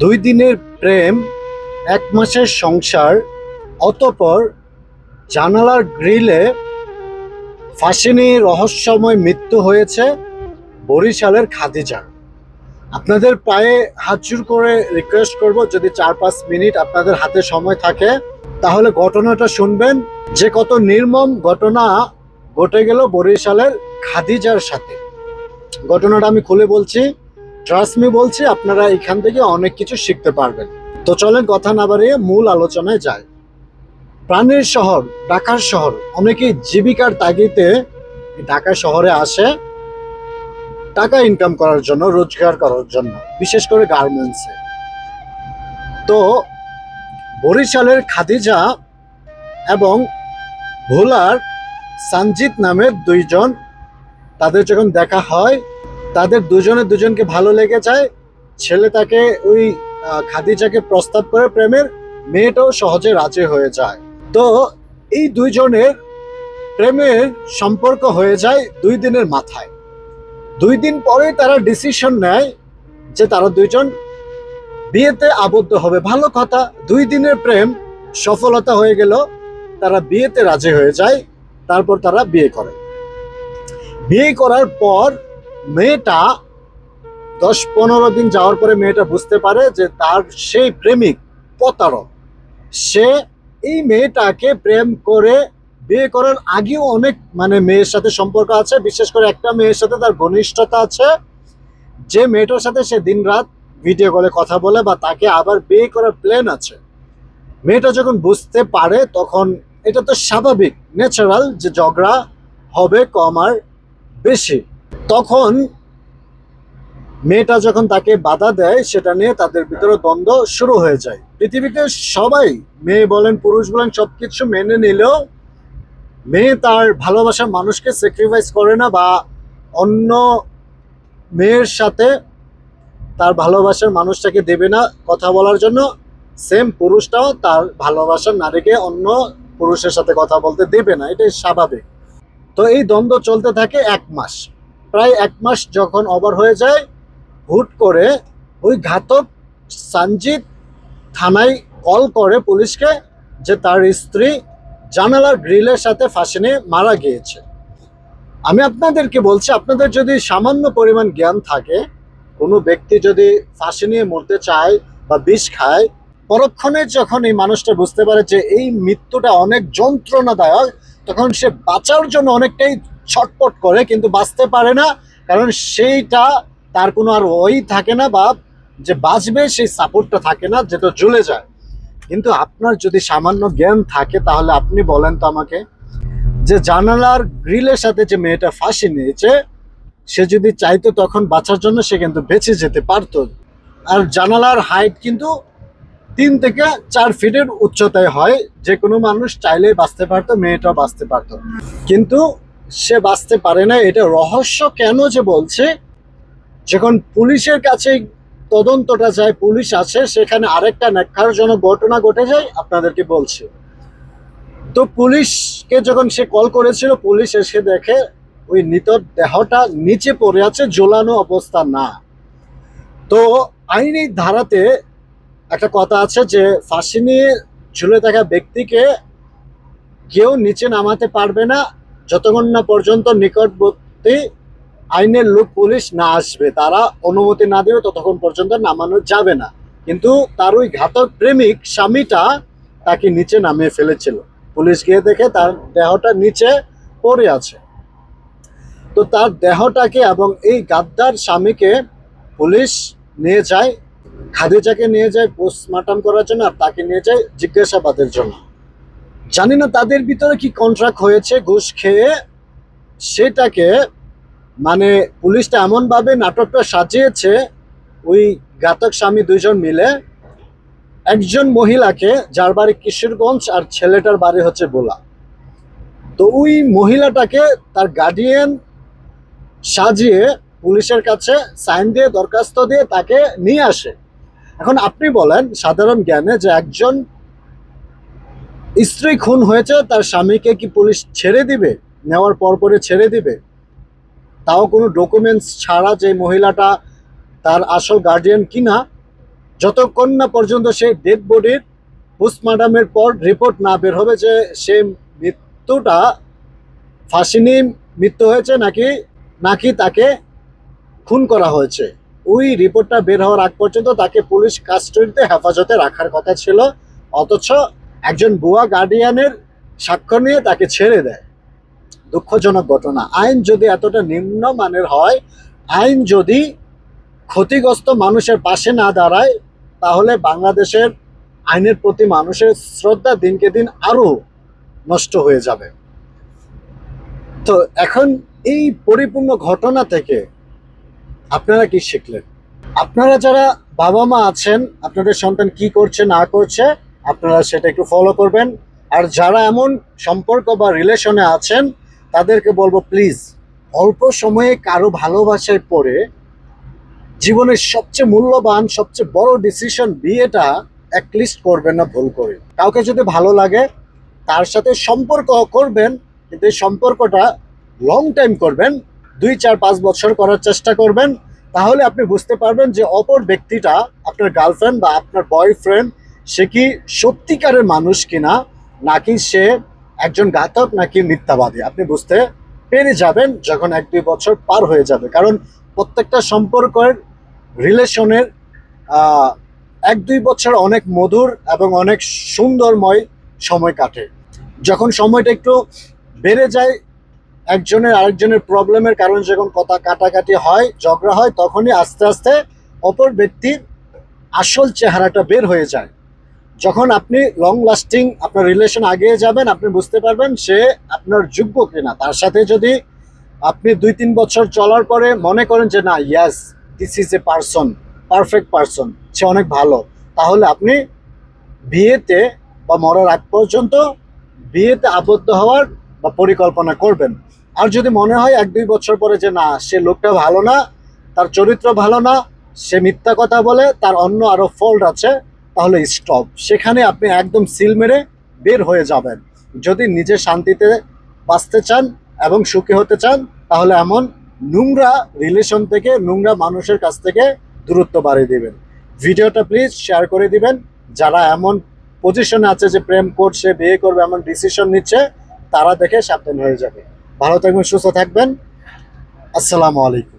দুই দিনের প্রেম, এক মাসের সংসার, অতপর জানালার গ্রিলে ফাঁসিনি রহস্যময় মৃত্যু হয়েছে বরিশালের খাদিজার। আপনাদের পায়ে হাতজুর করে রিকোয়েস্ট করব, যদি চার পাঁচ মিনিট আপনাদের হাতে সময় থাকে, তাহলে ঘটনাটা শুনবেন। যে কত নির্মম ঘটনা ঘটে গেল বরিশালের খাদিজার সাথে। ঘটনাটা আমি খুলে বলছি। ট্রাস্টমি বলছি, আপনারা এখান থেকে অনেক কিছু শিখতে পারবেন। তো চলেন কথা না বাড়িয়ে মূল আলোচনায় যায় প্রাণের শহর, ঢাকার শহর, অনেকেই জীবিকার তাগিতে ঢাকা শহরে আসে টাকা ইনকাম করার জন্য, রোজগার করার জন্য, বিশেষ করে গার্মেন্টসে তো বরিশালের খাদিজা এবং ভোলার সঞ্জিত নামের দুইজন, তাদের যখন দেখা হয় তাদের দুজনে দুজনকে ভালো লেগে যায়। ছেলে তাকে ওই খাদিজাকে প্রস্তাব করে প্রেমের মেয়েটাও সহজে রাজি হয়ে যায়। তো এই দুইজনের প্রেমের সম্পর্ক হয়ে যায় দুই দিনের মাথায়। দুই দিন পরে তারা ডিসিশন নেয় যে তারা দুইজন বিয়েতে আবদ্ধ হবে। ভালো কথা, দুই দিনের প্রেম সফলতা হয়ে গেল, তারা বিয়েতে রাজি হয়ে যায়, তারপর তারা বিয়ে করে। বিয়ে করার পর মেয়েটা দশ পনেরো দিন যাওয়ার পরে মেয়েটা বুঝতে পারে যে তার সেই প্রেমিক প্রতারক। সে এই মেয়েটাকে প্রেম করে বিয়ে করার আগেও অনেক মানে মেয়ের সাথে সম্পর্ক আছে, বিশেষ করে একটা মেয়ের সাথে তার ঘনিষ্ঠতা আছে। যে মেয়েটার সাথে সে দিনরাত ভিডিও কলে কথা বলে বা তাকে আবার বিয়ে করার প্ল্যান আছে। মেয়েটা যখন বুঝতে পারে, তখন এটা তো স্বাভাবিক ন্যাচারাল যে ঝগড়া হবে কম আর বেশি। তখন মেয়েটা যখন তাকে বাধা দেয়, সেটা নিয়ে তাদের ভিতরে দ্বন্দ্ব শুরু হয়ে যায়। পৃথিবীতে সবাই মেয়ে বলেন, পুরুষ বলেন, সবকিছু মেনে নিলেও মেয়ে তার ভালোবাসার মানুষকে স্যাক্রিফাইস করে না বা অন্য মেয়ের সাথে তার ভালোবাসার মানুষটাকে দেবে না কথা বলার জন্য। সেম পুরুষটাও তার ভালোবাসার নারীকে অন্য পুরুষের সাথে কথা বলতে দেবে না। এটাই স্বাভাবিক। তো এই দ্বন্দ্ব চলতে থাকে এক মাস। প্রায় এক মাস যখন ওভার হয়ে যায়, হুট করে ওই ঘাতক সঞ্জিত থানায় কল করে পুলিশকে যে তার স্ত্রী জানালার গ্রিলের সাথে ফাঁসি নিয়ে মারা গিয়েছে। আমি আপনাদেরকে বলছি, আপনাদের যদি সামান্য পরিমাণ জ্ঞান থাকে, কোনো ব্যক্তি যদি ফাঁসি নিয়ে মরতে চায় বা বিষ খায়, পরক্ষণে যখন এই মানুষটা বুঝতে পারে যে এই মৃত্যুটা অনেক যন্ত্রণাদায়ক, তখন সে বাঁচার জন্য অনেকটাই ছটপট করে, কিন্তু বাঁচতে পারে না, কারণ সেইটা তার কোনো আর ওই থাকে না বা যে বাঁচবে সেই সাপোর্টটা থাকে না, যেটা জ্বলে যায়। কিন্তু আপনার যদি সামান্য জ্ঞান থাকে, তাহলে আপনি বলেন তো আমাকে যে জানালার গ্রিলের সাথে যে মেয়েটা ফাঁসি নিয়েছে, সে যদি চাইতো তখন বাঁচার জন্য সে কিন্তু বেঁচে যেতে পারতো। আর জানালার হাইট কিন্তু তিন থেকে চার ফিটের উচ্চতায় হয়, যে কোনো মানুষ চাইলেই বাঁচতে পারতো, মেয়েটাও বাঁচতে পারতো। কিন্তু সে বাঁচতে পারে না, এটা রহস্য কেন যে বলছে? যখন পুলিশের কাছে তদন্তটা যায়, পুলিশ আছে সেখানে আরেকটা ন্যাক্কারজনক ঘটনা ঘটে যায়, আপনাদেরকে বলছে। তো পুলিশকে যখন সে কল করেছিল, পুলিশ এসে দেখে ওই নিত দেহটা নিচে পড়ে আছে ঝোলানো অবস্থা না। তো আইনি ধারাতে একটা কথা আছে যে, ফাঁসি নিয়ে ঝুলে থাকা ব্যক্তিকে কেউ নিচে নামাতে পারবে না যতক্ষণ না পর্যন্ত নিকটবর্তী আইনের লোক পুলিশ না আসবে, তারা অনুমতি না দেবে ততক্ষণ পর্যন্ত নামানো যাবে না। কিন্তু তার ওই ঘাতক প্রেমিক স্বামীটা তাকে নিচে নামিয়ে ফেলেছিল। পুলিশ গিয়ে দেখে তার দেহটা নিচে পড়ে আছে। তো তার দেহটাকে এবং এই গাদ্দার স্বামীকে পুলিশ নিয়ে যায়, খাদিজাকে নিয়ে যায়, পোস্টমর্টম করার জন্য আর তাকে নিয়ে যায় জিজ্ঞাসাবাদের জন্য। জানি না তাদের ভিতরে কি কন্ট্রাক্ট হয়েছে, ঘুষ খেয়ে সেটাকে মানে পুলিশটা এমনভাবে নাটকটা সাজিয়েছে, ওই ঘাতক স্বামী দুইজন মিলে, একজন মহিলাকে, যার বাড়ি কিশোরগঞ্জ আর ছেলেটার বাড়ি হচ্ছে বোলা। তো ওই মহিলাটাকে তার গার্ডিয়ান সাজিয়ে পুলিশের কাছে সাইন দিয়ে, দরখাস্ত দিয়ে তাকে নিয়ে আসে। এখন আপনি বলেন, সাধারণ জ্ঞানে যে একজন স্ত্রী খুন হয়েছে, তার স্বামীকে কি পুলিশ ছেড়ে দিবে? নেওয়ার পর পরপরে ছেড়ে দিবে? তাও কোনো ডকুমেন্টস ছাড়া যে মহিলাটা তার আসল গার্ডিয়ান কিনা, যতক্ষণ না পর্যন্ত সেই ডেড বডির পোস্টমর্টমের পর রিপোর্ট না বের হবে যে সে মৃত্যুটা ফাঁসি নিয়ে মৃত্যু হয়েছে নাকি নাকি তাকে খুন করা হয়েছে। ওই রিপোর্টটা বের হওয়ার আগ পর্যন্ত তাকে পুলিশ কাস্টডিতে হেফাজতে রাখার কথা ছিল। অথচ একজন বুয়া গার্ডিয়ানের সাক্ষ্য নিয়ে তাকে ছেড়ে দেয়। দুঃখজনক ঘটনা। আইন যদি এতটা নিম্নমানের হয়, আইন যদি ক্ষতিগ্রস্ত মানুষের পাশে না দাঁড়ায়, তাহলে বাংলাদেশের আইনের প্রতি মানুষের শ্রদ্ধা দিনকে দিন আরও নষ্ট হয়ে যাবে। তো এখন এই পরিপূর্ণ ঘটনা থেকে আপনারা কি শিখলেন? আপনারা যারা বাবা মা আছেন, আপনাদের সন্তান কি করছে, না করছে আপনারা সেটা একটু ফলো করবেন। আর যারা এমন সম্পর্ক বা রিলেশনে আছেন, তাদেরকে বলব প্লিজ অল্প সময়ে কারও ভালোবাসায় পড়ে জীবনের সবচেয়ে মূল্যবান, সবচেয়ে বড় ডিসিশন বিয়েটা অ্যাটলিস্ট করবেন না ভুল করে। কাউকে যদি ভালো লাগে, তার সাথে সম্পর্ক করবেন, কিন্তু সম্পর্কটা লং টাইম করবেন, দুই, চার, পাঁচ বছর করার চেষ্টা করবেন, তাহলে আপনি বুঝতে পারবেন যে অপর ব্যক্তিটা আপনার গার্লফ্রেন্ড বা আপনার বয়ফ্রেন্ড সে কি সত্যিকারের মানুষ কিনা, নাকি সে একজন ঘাতক, নাকি মিথ্যাবাদী? আপনি বুঝতে পেরে যাবেন যখন এক দুই বছর পার হয়ে যাবে। কারণ প্রত্যেকটা সম্পর্কের রিলেশনের এক দুই বছর অনেক মধুর এবং অনেক সুন্দরময় সময় কাটে। যখন সময়টা একটু বেড়ে যায়, একজনের আরেকজনের প্রবলেমের কারণে যখন কথা কাটাকাটি হয়, ঝগড়া হয়, তখনই আস্তে আস্তে অপর ব্যক্তির আসল চেহারাটা বের হয়ে যায়। যখন আপনি লং লাস্টিং আপনার রিলেশন আগিয়ে যাবেন, আপনি বুঝতে পারবেন সে আপনার যোগ্য কিনা। তার সাথে যদি আপনি দুই তিন বছর চলার পরে মনে করেন যে, না yes this is a person perfect person সে অনেক ভালো। তাহলে আপনি বিয়েতে বা মরার আগ পর্যন্ত বিয়েতে আবদ্ধ হওয়ার বা পরিকল্পনা করবেন। আর যদি মনে হয় এক দুই বছর পরে যে, না, সে লোকটা ভালো না, তার চরিত্র ভালো না, সে মিথ্যা কথা বলে, তার অন্য আরও ফল্ট আছে তাহলে স্টপ সেখানে আপনি একদম সিল মেরে বের হয়ে যাবেন। যদি নিজে শান্তিতে বাঁচতে চান এবং সুখী হতে চান, তাহলে এমন নোংরা রিলেশন থেকে, নোংরা মানুষের কাছ থেকে দূরত্ব বাড়িয়ে দিবেন। ভিডিওটা প্লিজ শেয়ার করে দিবেন। যারা এমন পজিশনে আছে যে প্রেম করছে, বিয়ে করবে, এমন ডিসিশন নিচ্ছে, তারা দেখে সাবধান হয়ে যাবে। ভালো থাকবেন, সুস্থ থাকবেন। আসসালামু আলাইকুম।